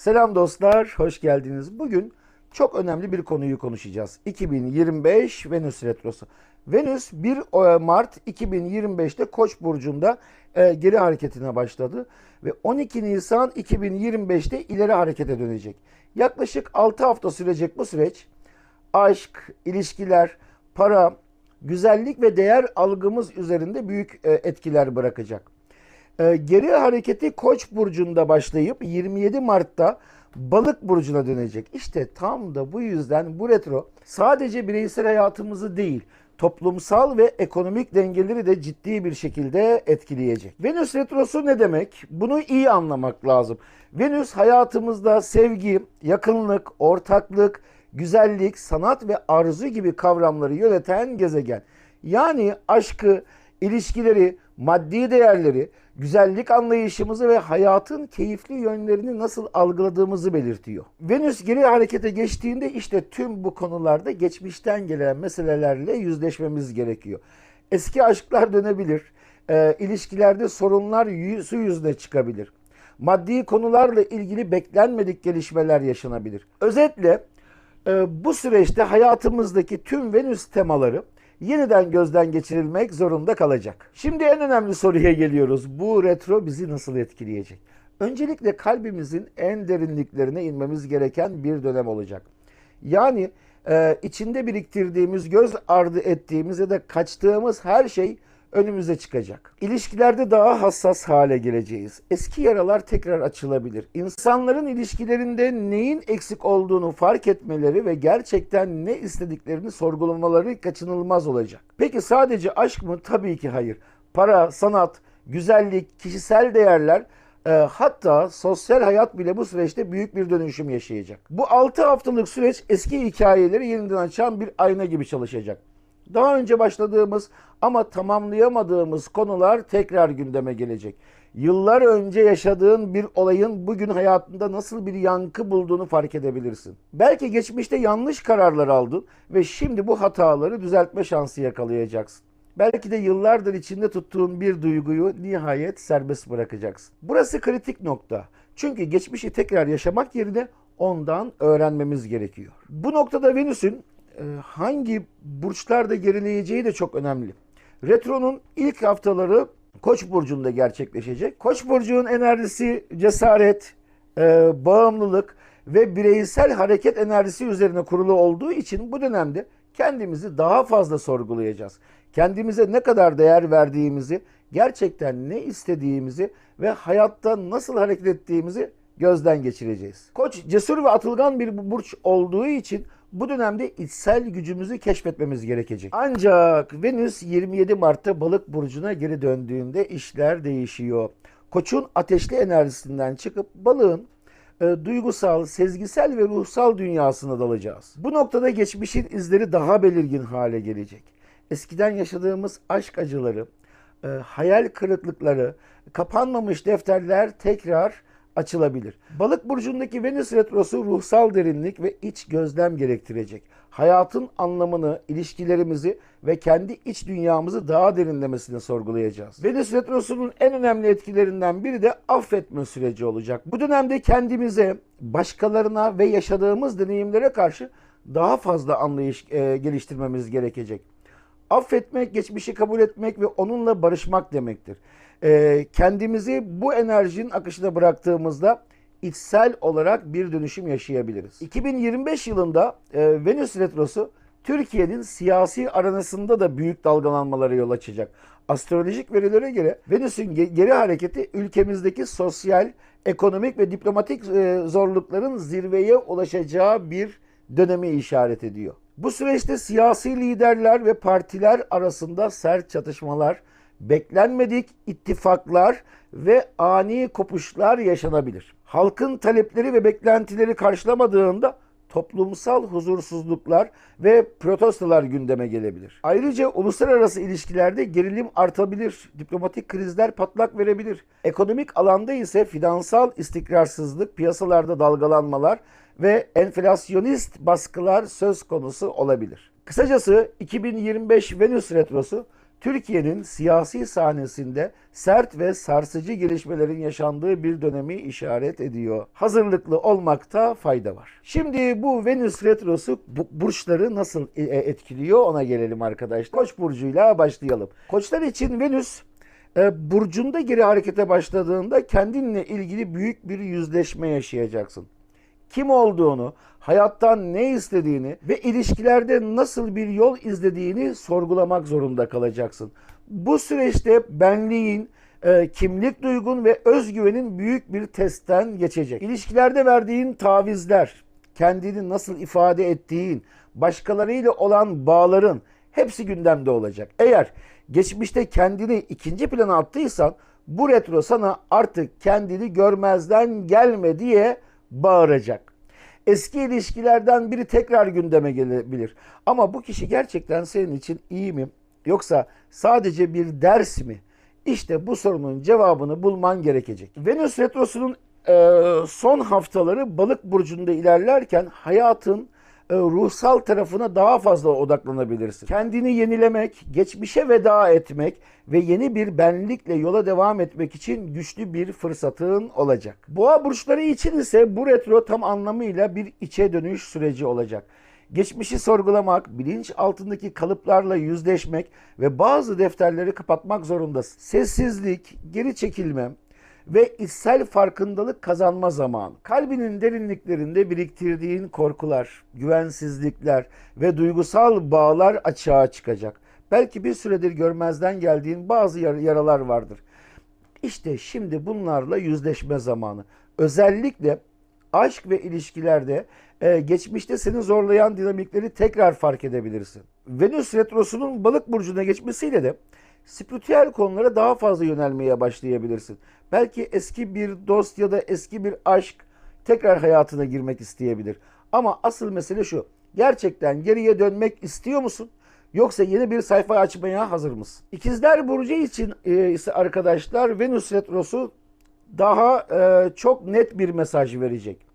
Selam dostlar, hoş geldiniz. Bugün çok önemli bir konuyu konuşacağız. 2025 Venüs Retrosu. Venüs 1 Mart 2025'te Koç burcunda e, geri hareketine başladı ve 12 Nisan 2025'te ileri harekete dönecek. Yaklaşık 6 hafta sürecek bu süreç aşk, ilişkiler, para, güzellik ve değer algımız üzerinde büyük e, etkiler bırakacak. E, Geri hareketi Koç burcunda başlayıp 27 Mart'ta Balık burcuna dönecek. İşte tam da bu yüzden bu retro sadece bireysel hayatımızı değil, toplumsal ve ekonomik dengeleri de ciddi bir şekilde etkileyecek. Venüs retrosu ne demek? Bunu iyi anlamak lazım. Venüs hayatımızda sevgi, yakınlık, ortaklık, güzellik, sanat ve arzu gibi kavramları yöneten gezegen. Yani aşkı, ilişkileri, maddi değerleri, güzellik anlayışımızı ve hayatın keyifli yönlerini nasıl algıladığımızı belirtiyor. Venüs geri harekete geçtiğinde işte tüm bu konularda geçmişten gelen meselelerle yüzleşmemiz gerekiyor. Eski aşklar dönebilir, e, ilişkilerde sorunlar su yüzüne çıkabilir. Maddi konularla ilgili beklenmedik gelişmeler yaşanabilir. Özetle e, bu süreçte hayatımızdaki tüm Venüs temaları yeniden gözden geçirilmek zorunda kalacak. Şimdi en önemli soruya geliyoruz. Bu retro bizi nasıl etkileyecek? Öncelikle kalbimizin en derinliklerine inmemiz gereken bir dönem olacak. Yani e, içinde biriktirdiğimiz, göz ardı ettiğimiz ya da kaçtığımız her şey önümüze çıkacak. İlişkilerde daha hassas hale geleceğiz. Eski yaralar tekrar açılabilir. İnsanların ilişkilerinde neyin eksik olduğunu fark etmeleri ve gerçekten ne istediklerini sorgulamaları kaçınılmaz olacak. Peki sadece aşk mı? Tabii ki hayır. Para, sanat, güzellik, kişisel değerler e, hatta sosyal hayat bile bu süreçte büyük bir dönüşüm yaşayacak. Bu 6 haftalık süreç eski hikayeleri yeniden açan bir ayna gibi çalışacak. Daha önce başladığımız ama tamamlayamadığımız konular tekrar gündeme gelecek. Yıllar önce yaşadığın bir olayın bugün hayatında nasıl bir yankı bulduğunu fark edebilirsin. Belki geçmişte yanlış kararlar aldın ve şimdi bu hataları düzeltme şansı yakalayacaksın. Belki de yıllardır içinde tuttuğun bir duyguyu nihayet serbest bırakacaksın. Burası kritik nokta. Çünkü geçmişi tekrar yaşamak yerine ondan öğrenmemiz gerekiyor. Bu noktada Venüs'ün hangi burçlarda gerileyeceği de çok önemli. Retro'nun ilk haftaları Koç burcunda gerçekleşecek. Koç burcunun enerjisi cesaret, e, bağımlılık ve bireysel hareket enerjisi üzerine kurulu olduğu için bu dönemde kendimizi daha fazla sorgulayacağız. Kendimize ne kadar değer verdiğimizi, gerçekten ne istediğimizi ve hayatta nasıl hareket ettiğimizi gözden geçireceğiz. Koç cesur ve atılgan bir burç olduğu için bu dönemde içsel gücümüzü keşfetmemiz gerekecek. Ancak Venüs 27 Mart'ta Balık burcuna geri döndüğünde işler değişiyor. Koç'un ateşli enerjisinden çıkıp balığın e, duygusal, sezgisel ve ruhsal dünyasına dalacağız. Bu noktada geçmişin izleri daha belirgin hale gelecek. Eskiden yaşadığımız aşk acıları, e, hayal kırıklıkları, kapanmamış defterler tekrar açılabilir. Balık burcundaki Venüs retrosu ruhsal derinlik ve iç gözlem gerektirecek. Hayatın anlamını, ilişkilerimizi ve kendi iç dünyamızı daha derinlemesine sorgulayacağız. Venüs retrosunun en önemli etkilerinden biri de affetme süreci olacak. Bu dönemde kendimize, başkalarına ve yaşadığımız deneyimlere karşı daha fazla anlayış e, geliştirmemiz gerekecek. Affetmek, geçmişi kabul etmek ve onunla barışmak demektir. Ee, kendimizi bu enerjinin akışına bıraktığımızda içsel olarak bir dönüşüm yaşayabiliriz. 2025 yılında e, Venüs Retrosu Türkiye'nin siyasi aranasında da büyük dalgalanmalara yol açacak. Astrolojik verilere göre Venüs'ün ge- geri hareketi ülkemizdeki sosyal, ekonomik ve diplomatik e, zorlukların zirveye ulaşacağı bir dönemi işaret ediyor. Bu süreçte siyasi liderler ve partiler arasında sert çatışmalar, beklenmedik ittifaklar ve ani kopuşlar yaşanabilir. Halkın talepleri ve beklentileri karşılamadığında toplumsal huzursuzluklar ve protestolar gündeme gelebilir. Ayrıca uluslararası ilişkilerde gerilim artabilir, diplomatik krizler patlak verebilir. Ekonomik alanda ise finansal istikrarsızlık, piyasalarda dalgalanmalar ve enflasyonist baskılar söz konusu olabilir. Kısacası 2025 Venüs retrosu Türkiye'nin siyasi sahnesinde sert ve sarsıcı gelişmelerin yaşandığı bir dönemi işaret ediyor. Hazırlıklı olmakta fayda var. Şimdi bu Venüs retrosu bu burçları nasıl e- etkiliyor ona gelelim arkadaşlar. Koç burcuyla başlayalım. Koçlar için Venüs e, burcunda geri harekete başladığında kendinle ilgili büyük bir yüzleşme yaşayacaksın. Kim olduğunu, hayattan ne istediğini ve ilişkilerde nasıl bir yol izlediğini sorgulamak zorunda kalacaksın. Bu süreçte benliğin, e, kimlik duygun ve özgüvenin büyük bir testten geçecek. İlişkilerde verdiğin tavizler, kendini nasıl ifade ettiğin, başkalarıyla olan bağların hepsi gündemde olacak. Eğer geçmişte kendini ikinci plana attıysan bu retro sana artık kendini görmezden gelme diye bağıracak. Eski ilişkilerden biri tekrar gündeme gelebilir. Ama bu kişi gerçekten senin için iyi mi? Yoksa sadece bir ders mi? İşte bu sorunun cevabını bulman gerekecek. Venüs Retrosu'nun e, son haftaları balık burcunda ilerlerken hayatın ruhsal tarafına daha fazla odaklanabilirsin. Kendini yenilemek, geçmişe veda etmek ve yeni bir benlikle yola devam etmek için güçlü bir fırsatın olacak. Boğa burçları için ise bu retro tam anlamıyla bir içe dönüş süreci olacak. Geçmişi sorgulamak, bilinç altındaki kalıplarla yüzleşmek ve bazı defterleri kapatmak zorundasın. Sessizlik, geri çekilme, ve içsel farkındalık kazanma zamanı. Kalbinin derinliklerinde biriktirdiğin korkular, güvensizlikler ve duygusal bağlar açığa çıkacak. Belki bir süredir görmezden geldiğin bazı yaralar vardır. İşte şimdi bunlarla yüzleşme zamanı. Özellikle aşk ve ilişkilerde e, geçmişte seni zorlayan dinamikleri tekrar fark edebilirsin. Venüs retrosunun balık burcuna geçmesiyle de spiritüel konulara daha fazla yönelmeye başlayabilirsin. Belki eski bir dost ya da eski bir aşk tekrar hayatına girmek isteyebilir. Ama asıl mesele şu. Gerçekten geriye dönmek istiyor musun? Yoksa yeni bir sayfa açmaya hazır mısın? İkizler Burcu için e, ise arkadaşlar Venüs Retrosu daha e, çok net bir mesaj verecek.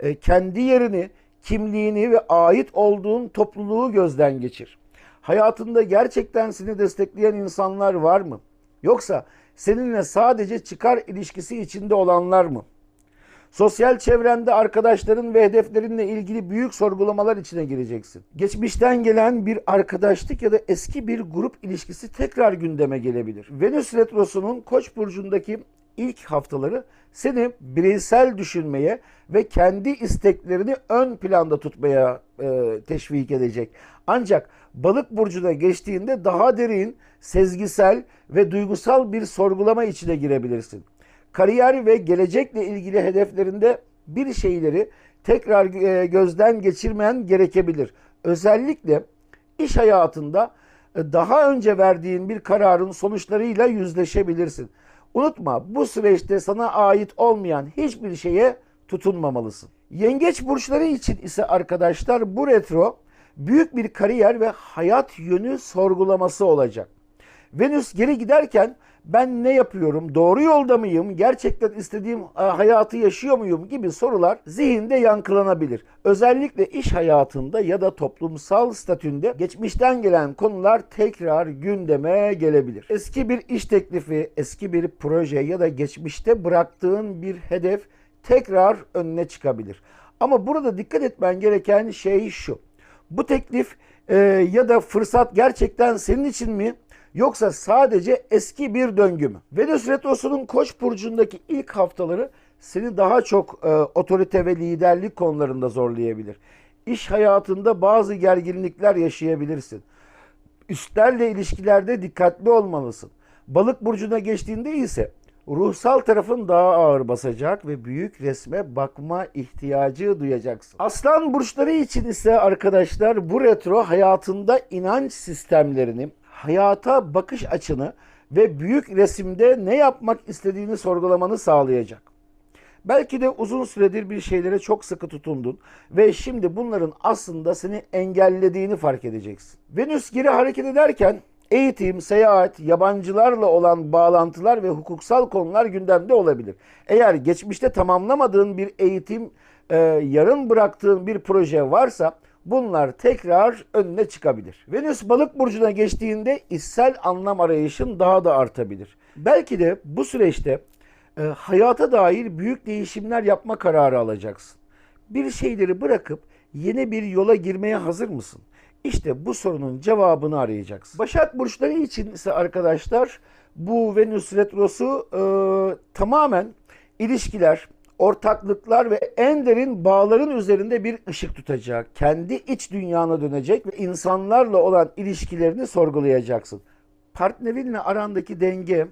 E, kendi yerini, kimliğini ve ait olduğun topluluğu gözden geçir. Hayatında gerçekten seni destekleyen insanlar var mı? Yoksa seninle sadece çıkar ilişkisi içinde olanlar mı? Sosyal çevrende arkadaşların ve hedeflerinle ilgili büyük sorgulamalar içine gireceksin. Geçmişten gelen bir arkadaşlık ya da eski bir grup ilişkisi tekrar gündeme gelebilir. Venüs retrosunun Koç burcundaki ilk haftaları seni bireysel düşünmeye ve kendi isteklerini ön planda tutmaya e, teşvik edecek. Ancak balık burcuna geçtiğinde daha derin, sezgisel ve duygusal bir sorgulama içine girebilirsin. Kariyer ve gelecekle ilgili hedeflerinde bir şeyleri tekrar e, gözden geçirmen gerekebilir. Özellikle iş hayatında e, daha önce verdiğin bir kararın sonuçlarıyla yüzleşebilirsin. Unutma bu süreçte sana ait olmayan hiçbir şeye tutunmamalısın. Yengeç burçları için ise arkadaşlar bu retro büyük bir kariyer ve hayat yönü sorgulaması olacak. Venüs geri giderken ben ne yapıyorum, doğru yolda mıyım, gerçekten istediğim e, hayatı yaşıyor muyum gibi sorular zihinde yankılanabilir. Özellikle iş hayatında ya da toplumsal statünde geçmişten gelen konular tekrar gündeme gelebilir. Eski bir iş teklifi, eski bir proje ya da geçmişte bıraktığın bir hedef tekrar önüne çıkabilir. Ama burada dikkat etmen gereken şey şu. Bu teklif e, ya da fırsat gerçekten senin için mi? Yoksa sadece eski bir döngü mü? Venüs Retrosu'nun Koç burcundaki ilk haftaları seni daha çok e, otorite ve liderlik konularında zorlayabilir. İş hayatında bazı gerginlikler yaşayabilirsin. Üstlerle ilişkilerde dikkatli olmalısın. Balık burcuna geçtiğinde ise ruhsal tarafın daha ağır basacak ve büyük resme bakma ihtiyacı duyacaksın. Aslan burçları için ise arkadaşlar bu retro hayatında inanç sistemlerini, hayata bakış açını ve büyük resimde ne yapmak istediğini sorgulamanı sağlayacak. Belki de uzun süredir bir şeylere çok sıkı tutundun ve şimdi bunların aslında seni engellediğini fark edeceksin. Venüs geri hareket ederken eğitim, seyahat, yabancılarla olan bağlantılar ve hukuksal konular gündemde olabilir. Eğer geçmişte tamamlamadığın bir eğitim, e, yarın bıraktığın bir proje varsa bunlar tekrar önüne çıkabilir. Venüs balık burcuna geçtiğinde içsel anlam arayışın daha da artabilir. Belki de bu süreçte e, hayata dair büyük değişimler yapma kararı alacaksın. Bir şeyleri bırakıp yeni bir yola girmeye hazır mısın? İşte bu sorunun cevabını arayacaksın. Başak burçları için ise arkadaşlar bu Venüs retrosu e, tamamen ilişkiler, ortaklıklar ve en derin bağların üzerinde bir ışık tutacak. Kendi iç dünyana dönecek ve insanlarla olan ilişkilerini sorgulayacaksın. Partnerinle arandaki denge,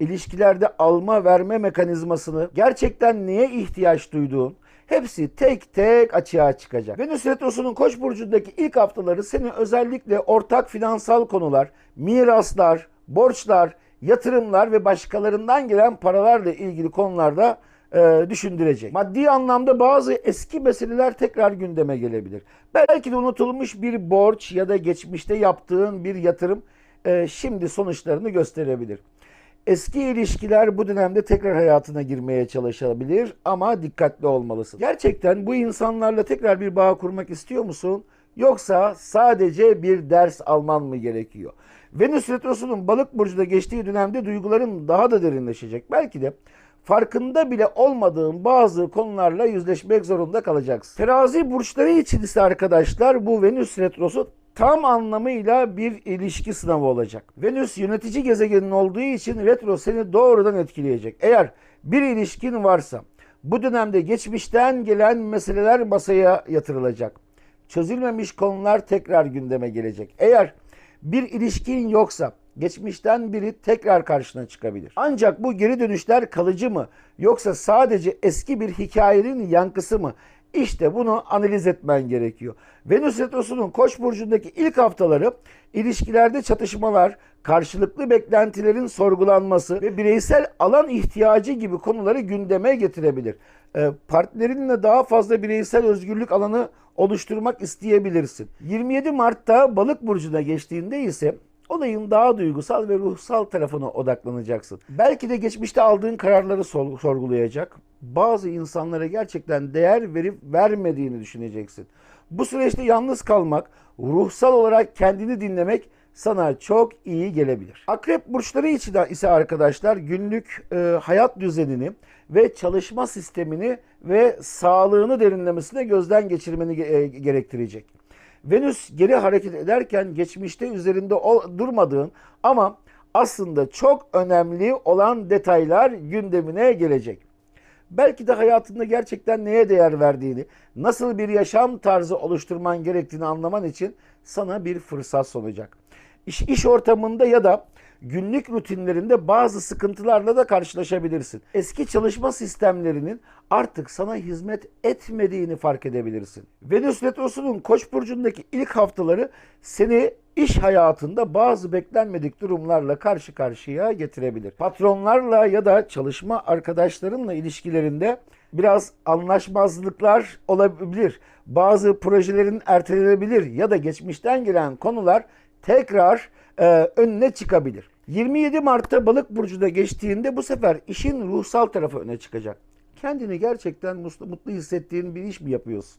ilişkilerde alma verme mekanizmasını, gerçekten neye ihtiyaç duyduğun, hepsi tek tek açığa çıkacak. Venüs Retrosu'nun Koç burcundaki ilk haftaları seni özellikle ortak finansal konular, miraslar, borçlar, yatırımlar ve başkalarından gelen paralarla ilgili konularda e, düşündürecek. Maddi anlamda bazı eski meseleler tekrar gündeme gelebilir. Belki de unutulmuş bir borç ya da geçmişte yaptığın bir yatırım e, şimdi sonuçlarını gösterebilir. Eski ilişkiler bu dönemde tekrar hayatına girmeye çalışabilir ama dikkatli olmalısın. Gerçekten bu insanlarla tekrar bir bağ kurmak istiyor musun? Yoksa sadece bir ders alman mı gerekiyor? Venüs Retrosu'nun balık burcunda geçtiği dönemde duyguların daha da derinleşecek. Belki de farkında bile olmadığın bazı konularla yüzleşmek zorunda kalacaksın. Terazi burçları için ise arkadaşlar bu Venüs Retrosu tam anlamıyla bir ilişki sınavı olacak. Venüs yönetici gezegenin olduğu için retro seni doğrudan etkileyecek. Eğer bir ilişkin varsa bu dönemde geçmişten gelen meseleler masaya yatırılacak. Çözülmemiş konular tekrar gündeme gelecek. Eğer bir ilişkin yoksa geçmişten biri tekrar karşına çıkabilir. Ancak bu geri dönüşler kalıcı mı yoksa sadece eski bir hikayenin yankısı mı? İşte bunu analiz etmen gerekiyor. Venüs Retrosu'nun Koç burcundaki ilk haftaları ilişkilerde çatışmalar, karşılıklı beklentilerin sorgulanması ve bireysel alan ihtiyacı gibi konuları gündeme getirebilir. Ee, partnerinle daha fazla bireysel özgürlük alanı oluşturmak isteyebilirsin. 27 Mart'ta Balık burcuna geçtiğinde ise olayın daha duygusal ve ruhsal tarafına odaklanacaksın. Belki de geçmişte aldığın kararları sorgulayacak. Bazı insanlara gerçekten değer verip vermediğini düşüneceksin. Bu süreçte yalnız kalmak, ruhsal olarak kendini dinlemek sana çok iyi gelebilir. Akrep burçları için ise arkadaşlar günlük e, hayat düzenini ve çalışma sistemini ve sağlığını derinlemesine gözden geçirmeni e, gerektirecek. Venüs geri hareket ederken geçmişte üzerinde durmadığın ama aslında çok önemli olan detaylar gündemine gelecek. Belki de hayatında gerçekten neye değer verdiğini, nasıl bir yaşam tarzı oluşturman gerektiğini anlaman için sana bir fırsat sunacak. İş, iş ortamında ya da günlük rutinlerinde bazı sıkıntılarla da karşılaşabilirsin. Eski çalışma sistemlerinin artık sana hizmet etmediğini fark edebilirsin. Venüs Retrosu'nun Koç burcundaki ilk haftaları seni iş hayatında bazı beklenmedik durumlarla karşı karşıya getirebilir. Patronlarla ya da çalışma arkadaşlarınla ilişkilerinde biraz anlaşmazlıklar olabilir. Bazı projelerin ertelenebilir ya da geçmişten gelen konular tekrar e, önüne çıkabilir. 27 Mart'ta balık burcuna geçtiğinde bu sefer işin ruhsal tarafı öne çıkacak. Kendini gerçekten mutlu hissettiğin bir iş mi yapıyorsun?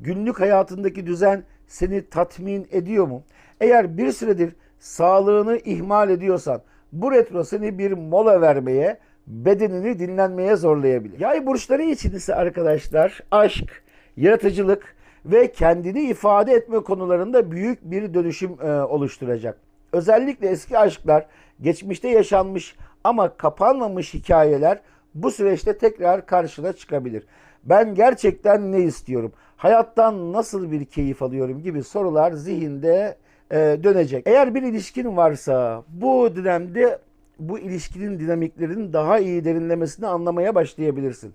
Günlük hayatındaki düzen seni tatmin ediyor mu? Eğer bir süredir sağlığını ihmal ediyorsan bu retro seni bir mola vermeye, bedenini dinlenmeye zorlayabilir. Yay burçları için ise arkadaşlar aşk, yaratıcılık ve kendini ifade etme konularında büyük bir dönüşüm e, oluşturacak. Özellikle eski aşklar, geçmişte yaşanmış ama kapanmamış hikayeler bu süreçte tekrar karşına çıkabilir. Ben gerçekten ne istiyorum? Hayattan nasıl bir keyif alıyorum gibi sorular zihinde e, dönecek. Eğer bir ilişkin varsa bu dönemde bu ilişkinin dinamiklerinin daha iyi derinlemesini anlamaya başlayabilirsin.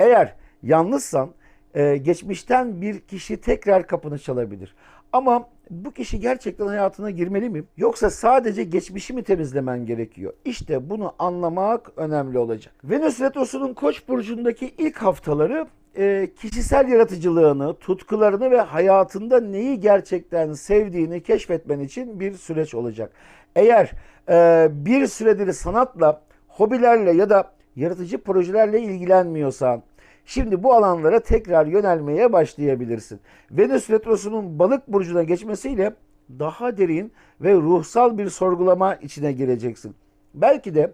Eğer yalnızsan e, geçmişten bir kişi tekrar kapını çalabilir. Ama bu kişi gerçekten hayatına girmeli mi? Yoksa sadece geçmişi mi temizlemen gerekiyor? İşte bunu anlamak önemli olacak. Venüs Retrosu'nun Koç burcundaki ilk haftaları e, kişisel yaratıcılığını, tutkularını ve hayatında neyi gerçekten sevdiğini keşfetmen için bir süreç olacak. Eğer e, bir süredir sanatla, hobilerle ya da yaratıcı projelerle ilgilenmiyorsan, Şimdi bu alanlara tekrar yönelmeye başlayabilirsin. Venüs retrosunun balık burcuna geçmesiyle daha derin ve ruhsal bir sorgulama içine gireceksin. Belki de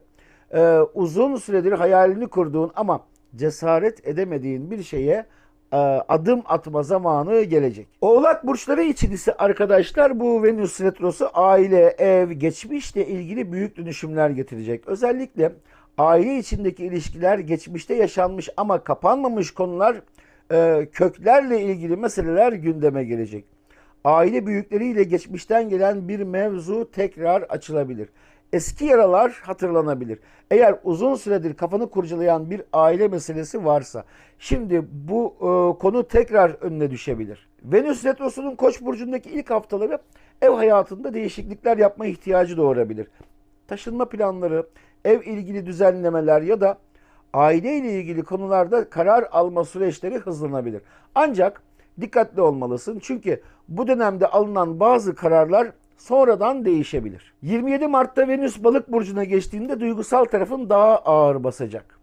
e, uzun süredir hayalini kurduğun ama cesaret edemediğin bir şeye e, adım atma zamanı gelecek. Oğlak burçları için ise arkadaşlar bu Venüs retrosu aile, ev, geçmişle ilgili büyük dönüşümler getirecek. Özellikle aile içindeki ilişkiler, geçmişte yaşanmış ama kapanmamış konular, e, köklerle ilgili meseleler gündeme gelecek. Aile büyükleriyle geçmişten gelen bir mevzu tekrar açılabilir. Eski yaralar hatırlanabilir. Eğer uzun süredir kafanı kurcalayan bir aile meselesi varsa şimdi bu e, konu tekrar önüne düşebilir. Venüs retrosunun Koç burcundaki ilk haftaları ev hayatında değişiklikler yapma ihtiyacı doğurabilir. Taşınma planları, ev ilgili düzenlemeler ya da aile ile ilgili konularda karar alma süreçleri hızlanabilir. Ancak dikkatli olmalısın çünkü bu dönemde alınan bazı kararlar sonradan değişebilir. 27 Mart'ta Venüs balık burcuna geçtiğinde duygusal tarafın daha ağır basacak.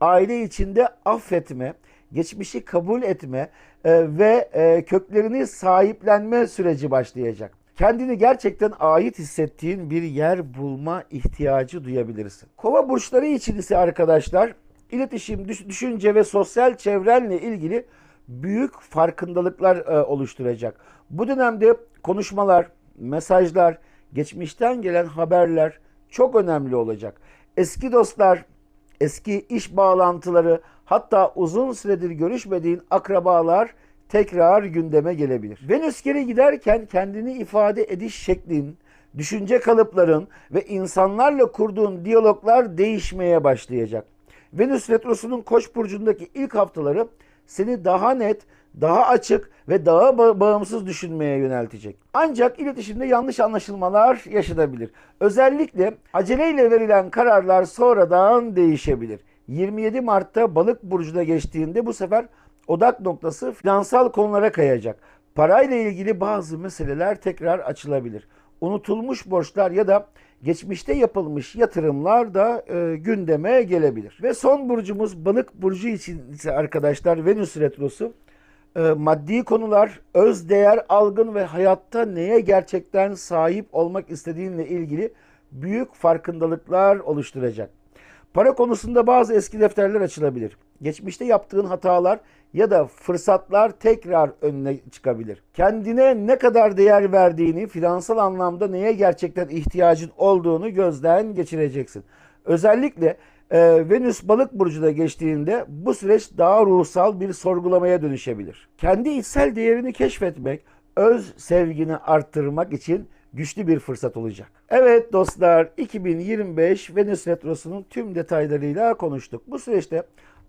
Aile içinde affetme, geçmişi kabul etme e, ve e, köklerini sahiplenme süreci başlayacak. Kendini gerçekten ait hissettiğin bir yer bulma ihtiyacı duyabilirsin. Kova burçları için ise arkadaşlar iletişim, düş- düşünce ve sosyal çevrenle ilgili büyük farkındalıklar e, oluşturacak. Bu dönemde konuşmalar, mesajlar, geçmişten gelen haberler çok önemli olacak. Eski dostlar, eski iş bağlantıları, hatta uzun süredir görüşmediğin akrabalar tekrar gündeme gelebilir. Venüs geri giderken kendini ifade ediş şeklin, düşünce kalıpların ve insanlarla kurduğun diyaloglar değişmeye başlayacak. Venüs retrosunun Koç burcundaki ilk haftaları seni daha net, daha açık ve daha ba- bağımsız düşünmeye yöneltecek. Ancak iletişimde yanlış anlaşılmalar yaşanabilir. Özellikle aceleyle verilen kararlar sonradan değişebilir. 27 Mart'ta Balık burcuna geçtiğinde bu sefer odak noktası finansal konulara kayacak. Parayla ilgili bazı meseleler tekrar açılabilir. Unutulmuş borçlar ya da geçmişte yapılmış yatırımlar da e, gündeme gelebilir. Ve son burcumuz balık burcu için ise arkadaşlar Venüs retrosu e, maddi konular, öz değer algın ve hayatta neye gerçekten sahip olmak istediğinle ilgili büyük farkındalıklar oluşturacak. Para konusunda bazı eski defterler açılabilir. Geçmişte yaptığın hatalar ya da fırsatlar tekrar önüne çıkabilir. Kendine ne kadar değer verdiğini, finansal anlamda neye gerçekten ihtiyacın olduğunu gözden geçireceksin. Özellikle e, Venüs balık burcuna geçtiğinde bu süreç daha ruhsal bir sorgulamaya dönüşebilir. Kendi içsel değerini keşfetmek, öz sevgini arttırmak için güçlü bir fırsat olacak. Evet dostlar 2025 Venüs Retrosu'nun tüm detaylarıyla konuştuk. Bu süreçte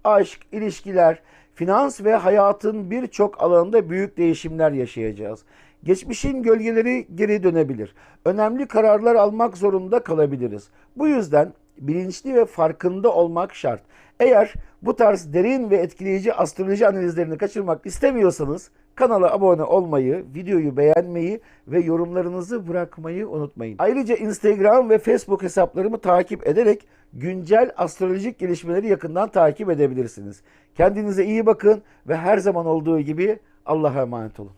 aşk, ilişkiler, finans ve hayatın birçok alanında büyük değişimler yaşayacağız. Geçmişin gölgeleri geri dönebilir. Önemli kararlar almak zorunda kalabiliriz. Bu yüzden bilinçli ve farkında olmak şart. Eğer bu tarz derin ve etkileyici astroloji analizlerini kaçırmak istemiyorsanız kanala abone olmayı, videoyu beğenmeyi ve yorumlarınızı bırakmayı unutmayın. Ayrıca Instagram ve Facebook hesaplarımı takip ederek güncel astrolojik gelişmeleri yakından takip edebilirsiniz. Kendinize iyi bakın ve her zaman olduğu gibi Allah'a emanet olun.